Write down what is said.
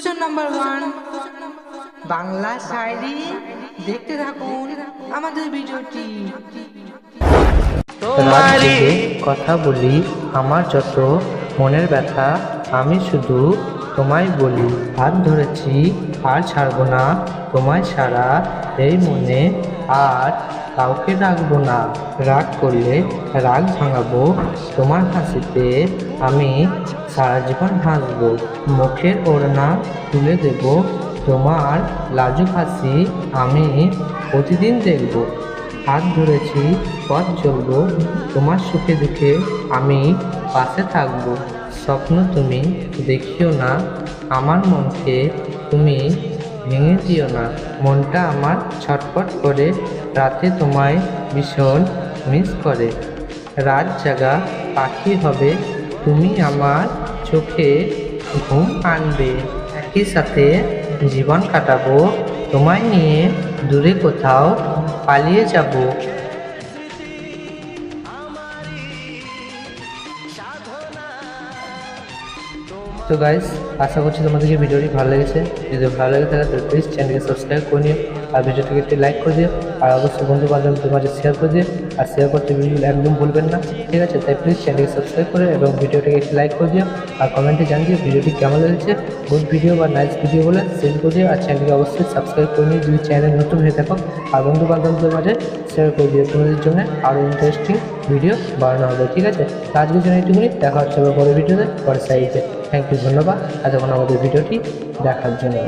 Sujan number one Bangla শায়রি, দেখতে থাকুন আমাদের ভিডিওটি। তোমার কথা বলি, আমার যত মনের ব্যথা, আমি শুধু তোমায় বলি, হাত ধরেছি আর ছাড়বো না, তোমায় ছাড়া এই মনে আর কাউকে রাখব না। রাগ করলে রাগ ভাঙাবো, তোমার হাসিতে আমি সারা জীবন হাসবো। মুখের ওড়না তুলে দেব, তোমার লাজুক হাসি আমি প্রতিদিন দেখব। হাত ধরেছি, পথ চলবো, তোমার সুখে দুঃখে আমি পাশে থাকব। স্বপ্ন তুমি দেখিও না, আমার মনকে তুমি ভেঙে দিও না। মনটা আমার ছটফট করে। রাতে তোমায় ভীষণ মিস করে। রাত জাগা পাখি হবে। তুমি আমার চোখে ঘুম আনবে। একই সাথে জীবন কাটাবো। তোমায় নিয়ে দূরে কোথাও পালিয়ে যাব। তো গাইস আশা করছি তোমাদেরকে ভিডিওটি ভালো লেগেছে। যদি ভালো লেগে থাকে, তাহলে প্লিজ চ্যানেলকে সাবস্ক্রাইব করে নিও আর ভিডিওটিকে একটি লাইক করে দিও। আর অবশ্যই বন্ধু বান্ধব তোমাদের শেয়ার করে দিও। আর শেয়ার করতে ভিডিও একদম ভুলবেন না, ঠিক আছে? তাই প্লিজ চ্যানেলকে সাবস্ক্রাইব করে এবং ভিডিওটিকে একটি লাইক করে দিও। আর কমেন্টে জান জানিয়ে ভিডিওটি কেমন লেগেছে। গুড ভিডিও বা নাইস ভিডিও বলে সেন্ড করে দিও। আর চ্যানেলকে অবশ্যই সাবস্ক্রাইব করে নিও। যদি চ্যানেল নতুন হয়ে থাকো, আর বন্ধু বান্ধবদের মাঝে শেয়ার করে দিও। তোমাদের জন্য আরও ইন্টারেস্টিং ভিডিও বানানো হবে, ঠিক আছে? আজকের জন্য এইটুকুনি। দেখা হচ্ছে পরের ভিডিওতে পরের সাইডে থ্যাংক ইউ ধন্যবাদ। এতক্ষণ আমাদের ভিডিওটি দেখার জন্য।